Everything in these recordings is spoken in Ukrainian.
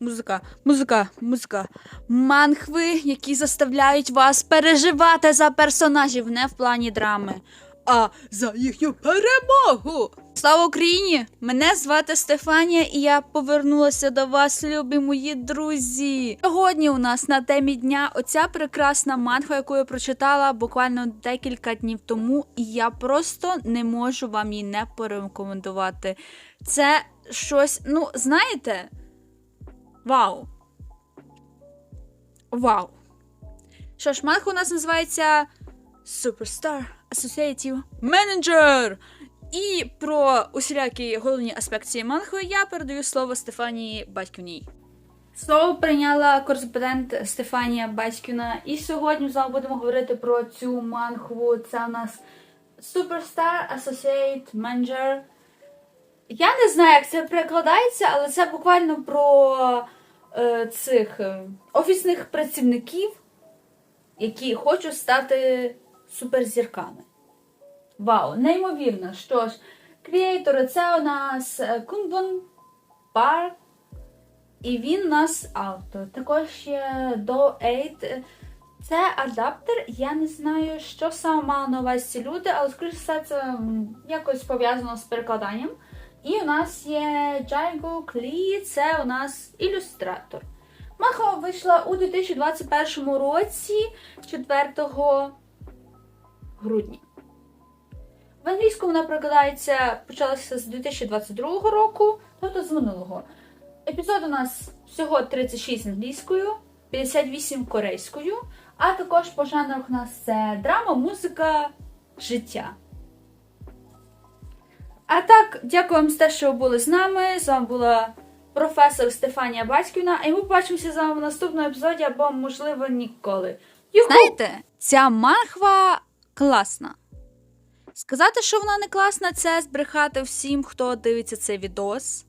Музика, музика, музика. Манхви, які заставляють вас переживати за персонажів не в плані драми, а за їхню перемогу. Слава Україні! Мене звати Стефанія, і я повернулася до вас, любі мої друзі. Сьогодні у нас на темі дня оця прекрасна манхва, яку я прочитала буквально декілька днів тому, і я просто не можу вам її не порекомендувати. Це щось, ну, знаєте. Вау. Вау. Що ж, манхва у нас називається Superstar Associative Manager. І про усілякі головні аспекти цієї манхви я передаю слово Стефанії Батьківній. Слово прийняла кореспондент Стефанія Батьківна. І сьогодні з вами будемо говорити про цю манхву. Це у нас Superstar Associate Manager. Я не знаю, як це перекладається, але це буквально про цих е, офісних працівників, які хочуть стати суперзірками. Вау, неймовірно. Що ж, креатори це у нас е, Кунбон Парк, і він у нас автор. Також є до 8. Це адаптер. Я не знаю, що саме мали на увазі ці люди, але скоріше все це якось пов'язано з перекладанням. І у нас є Джайго Клі, це у нас ілюстратор. Маха вийшла у 2021 році, 4 грудня. В англійському вона прикладається, почалася з 2022 року, тобто з минулого. Епізод у нас всього 36 англійською, 58 корейською, а також по жанрах у нас це драма, музика, життя. А так, дякую вам за те, що ви були з нами. З вами була професор Стефанія Батьківна, і ми побачимося з вами в наступному епізоді або, можливо, ніколи. Юху! Знаєте, ця манхва класна. Сказати, що вона не класна, це збрехати всім, хто дивиться цей відос.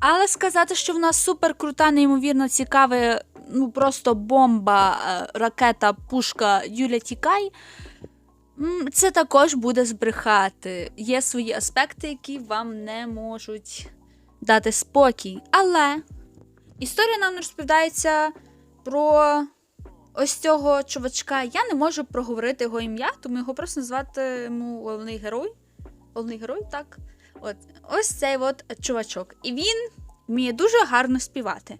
Але сказати, що вона супер крута, неймовірно цікава, ну просто бомба, е, ракета, пушка Юля Тікай. Це також буде збрехати. Є свої аспекти, які вам не можуть дати спокій. Але історія нам розповідається про ось цього чувачка. Я не можу проговорити його ім'я, тому його просто назватиму головний герой. Головний герой, так. От, ось цей от чувачок. І він вміє дуже гарно співати.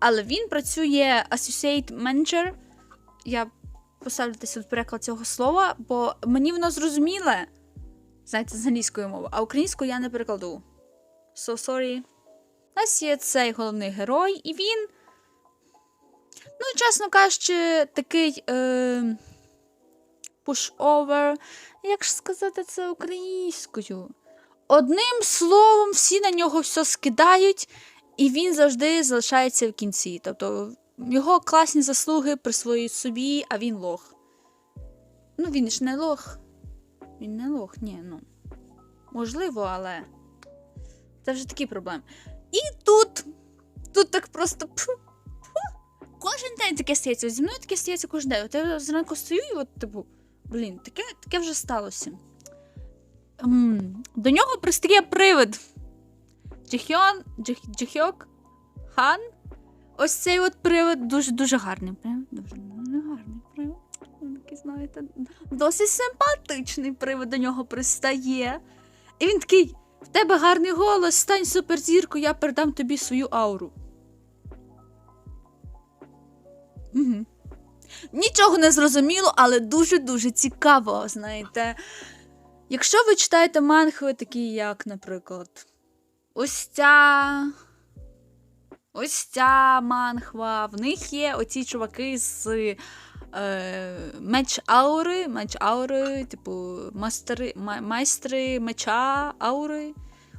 Але він працює associate manager. Я поставлю десь тут переклад цього слова, бо мені воно зрозуміле. Знаєте, з англійської мови, а українською я не перекладу. So sorry. У нас є цей головний герой, і він. Ну, чесно кажучи, такий е, push-over. Як ж сказати це українською? Одним словом, всі на нього все скидають, і він завжди залишається в кінці. Тобто його класні заслуги присвоюють собі, а він лох. Ну, він ж не лох. Він не лох, ні, ну. Можливо, але. Це вже такі проблеми. І тут. Тут так просто. Кожен день таке стається. Зі мною таке стається кожен день. От я зранку стою і от, типу, блін, таке, таке вже сталося. М, До нього пристає привид. Джихьон, Джих, Джихьок, Хан. Ось цей от привид дуже-дуже гарний. Прям дуже, гарний привид. Він такий, знаєте, досить симпатичний привид до нього пристає. І він такий: в тебе гарний голос, стань суперзіркою, я передам тобі свою ауру. Угу. Нічого не зрозуміло, але дуже-дуже цікаво, знаєте. Якщо ви читаєте манхви, такі як, наприклад, ось ця. Ось ця манхва. В них є оці чуваки з е, меч аури, меч аури, типу, мастери, май- майстри меча аури.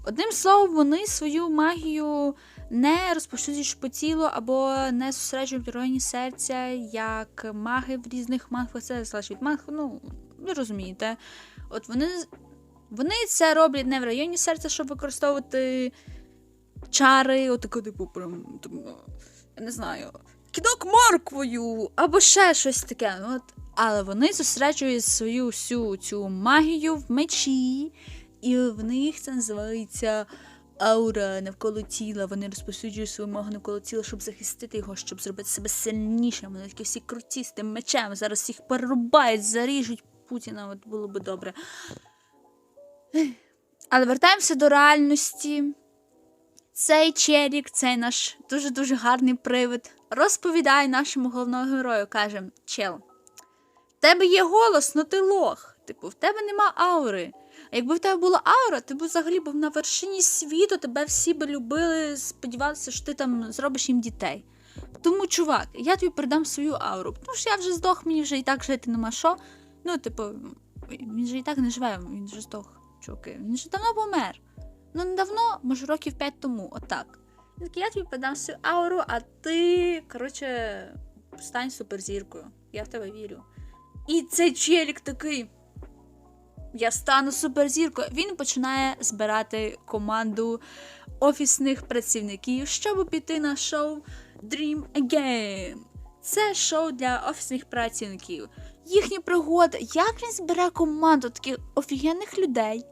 Одним словом, вони свою магію не розповсюджують по тілу або не зосереджують в районі серця, як маги в різних манхвах. Це залежить від манхв, ну, ви розумієте. От вони, вони це роблять не в районі серця, щоб використовувати чари, отако, типу, прям, там, я не знаю, кидок морквою, або ще щось таке. ну, От. Але вони зосереджують свою всю цю магію в мечі, і в них це називається аура навколо тіла. Вони розповсюджують свою магу навколо тіла, щоб захистити його, щоб зробити себе сильнішим. Вони такі всі круті з тим мечем. Зараз їх перерубають, заріжуть Путіна. От було би добре. Але вертаємося до реальності. Цей челік, цей наш дуже-дуже гарний привид, розповідає нашому головному герою, каже: Чел, в тебе є голос, но ти лох. Типу, в тебе нема аури. А якби в тебе була аура, ти б взагалі був на вершині світу, тебе всі би любили, сподівалися, що ти там зробиш їм дітей. Тому, чувак, я тобі передам свою ауру. Тому що я вже здох, мені вже і так жити нема що. Ну, типу, він же і так не живе, він вже здох, чуваки. Він же давно помер. Ну, недавно, може, років 5 тому, отак. Він такий, я тобі передам свою ауру, а ти, коротше, стань суперзіркою. Я в тебе вірю. І цей челік такий. Я стану суперзіркою. Він починає збирати команду офісних працівників, щоб піти на шоу Dream Again. Це шоу для офісних працівників. Їхні пригоди, як він збере команду таких офігенних людей,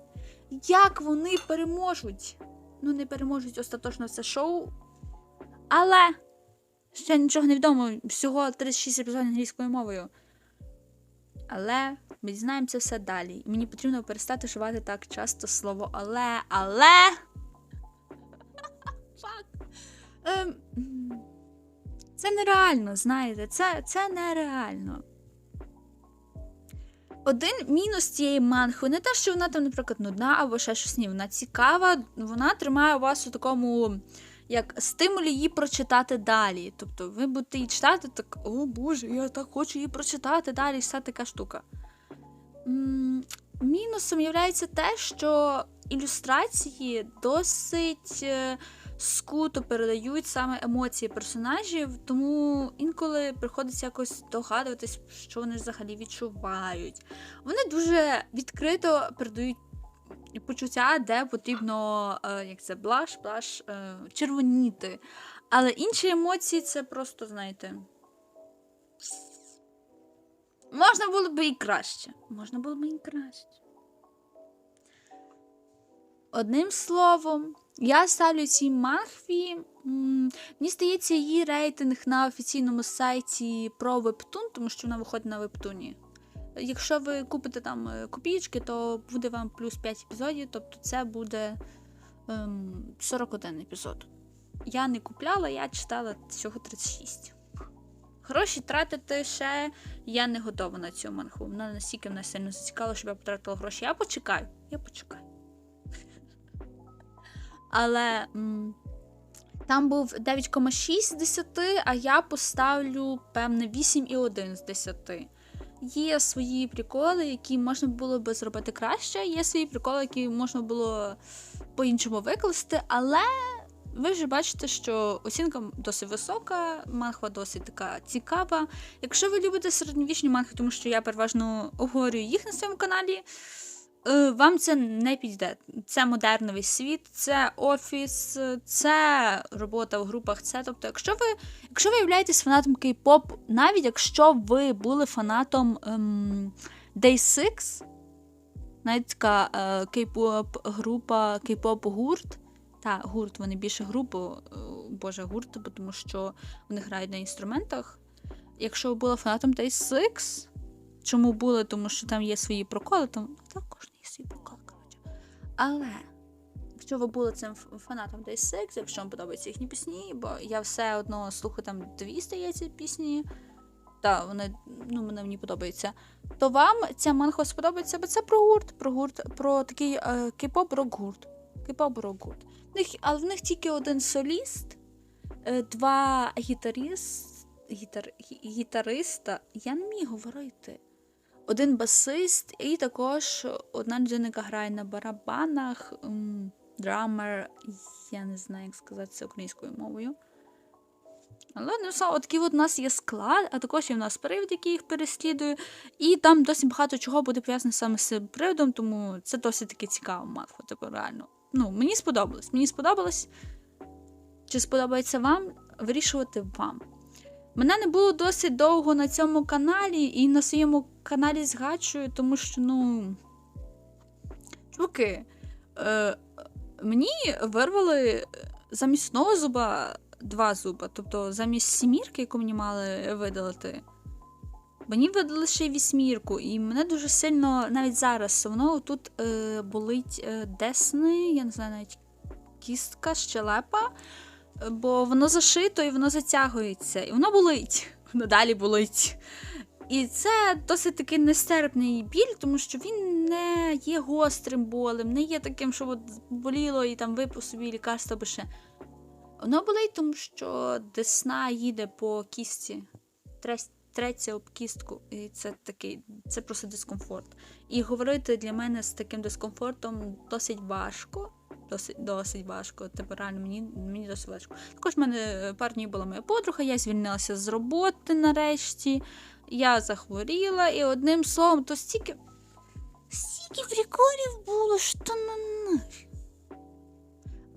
як вони переможуть. Ну, не переможуть остаточно це шоу. Але ще нічого не відомо, всього 36 епізодів англійською мовою. Але ми дізнаємося все далі. Мені потрібно перестати вживати так часто слово але, але. Ем, Це нереально, знаєте, це, це нереально. Один мінус цієї манхви не те, що вона там, наприклад, нудна або ще щось ні. Вона цікава, вона тримає вас у такому як стимулі її прочитати далі. Тобто ви будете її читати, так, о Боже, я так хочу її прочитати далі, вся така штука. Мінусом є те, що ілюстрації досить е, скуто передають саме емоції персонажів, тому інколи приходиться якось догадуватись, що вони взагалі відчувають. Вони дуже відкрито передають почуття, де потрібно, е, як це, блаш, блаш, е, червоніти. Але інші емоції це просто, знаєте. Можна було б і краще. Можна було б і краще. Одним словом, я ставлю цій махві. Мені здається, її рейтинг на офіційному сайті про Webtoon, тому що вона виходить на Вебтуні. Якщо ви купите там е, копійки, то буде вам плюс 5 епізодів, тобто це буде ем, 41 епізод. Я не купляла, я читала всього 36. Гроші тратити ще я не готова на цю манху. Вона настільки мене сильно зацікавила, щоб я потратила гроші. Я почекаю, я почекаю. Але м, там був 9,6 з 10, а я поставлю, певне, 8,1 з 10. Є свої приколи, які можна було би зробити краще, є свої приколи, які можна було по-іншому викласти, але ви вже бачите, що оцінка досить висока, манхва досить така цікава. Якщо ви любите середньовічні манхи, тому що я переважно обговорюю їх на своєму каналі, вам це не підійде. Це модерновий світ, це офіс, це робота в групах. Це, тобто, якщо ви, якщо ви являєтесь фанатом кей-поп, навіть якщо ви були фанатом ем, Day6, навіть така е, кей-поп група, кей-поп гурт. Та, гурт, вони більше групу, е, боже, гурт, тому що вони грають на інструментах. Якщо ви були фанатом Day6, чому були, тому що там є свої проколи, там також є свої проколи, коротше. Але якщо ви були цим фанатом Day6, якщо вам подобаються їхні пісні, бо я все одно слухаю там дві, здається, пісні. Та, вони, ну, мене мені подобається. То вам ця манхва сподобається, бо це про гурт, про гурт, про такий е, кей-поп рок-гурт. Кей-поп рок-гурт. Але в них тільки один соліст, е, два гітаріст, гітар, гітариста. Я не міг говорити. Один басист, і також одна людина, яка грає на барабанах, драмер, я не знаю, як сказати це українською мовою. Але все, от такий от у нас є склад, а також є в нас привід, який їх переслідує. І там досить багато чого буде пов'язано саме з цим приводом, тому це досить таки цікаво матфа, типу, реально. Ну, мені сподобалось. Мені сподобалось. Чи сподобається вам, вирішувати вам. Мене не було досить довго на цьому каналі, і на своєму каналі згадую, тому що, ну. Чуваки, е, Мені вирвали замість одного зуба два зуба. Тобто замість сімірки, яку мені мали видалити, мені видали ще й вісьмірку. І мене дуже сильно навіть зараз воно тут е, болить е, десни, я не знаю навіть кістка, щелепа, бо воно зашито і воно затягується. І воно болить. Воно далі болить. І це досить таки нестерпний біль, тому що він не є гострим болем, не є таким, що от боліло і там випив собі лікарство або ще. Воно болить, тому що десна їде по кістці, трес- треться об кістку, і це такий, це просто дискомфорт. І говорити для мене з таким дискомфортом досить важко. Досить, досить важко. Типу, реально, мені, мені досить важко. Також в мене пару днів була моя подруга, я звільнилася з роботи нарешті. Я захворіла, і одним словом, то стільки. Стільки приколів було, що на.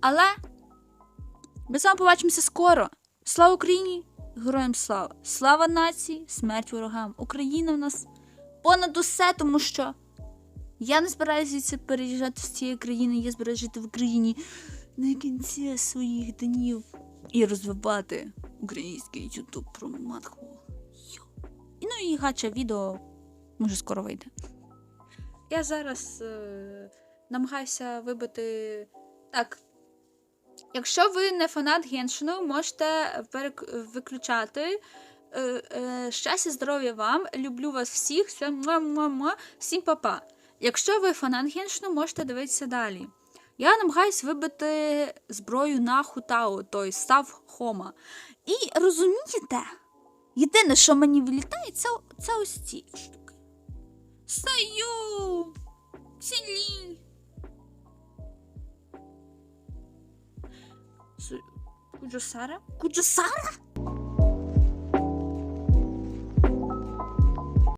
Але ми з вами побачимося скоро. Слава Україні! Героям слава! Слава нації, смерть ворогам! Україна в нас понад усе, тому що я не збираюся переїжджати з цієї країни, я збираюся жити в Україні на кінці своїх днів і розвивати український ютуб про матху. Ну і гача відео може скоро вийде. Я зараз е, намагаюся вибити. Так. Якщо ви не фанат Геншину, можете перек- виключати. Е, е, щастя, здоров'я вам. Люблю вас всіх. Всім па-па. Якщо ви фанат Геншину, можете дивитися далі. Я намагаюсь вибити зброю на Хутау, той став Хома. І розумієте? Єдине, що мені вилітає, це, це ось ці штуки. Стою! Цілі! Куджосара? Куджосара?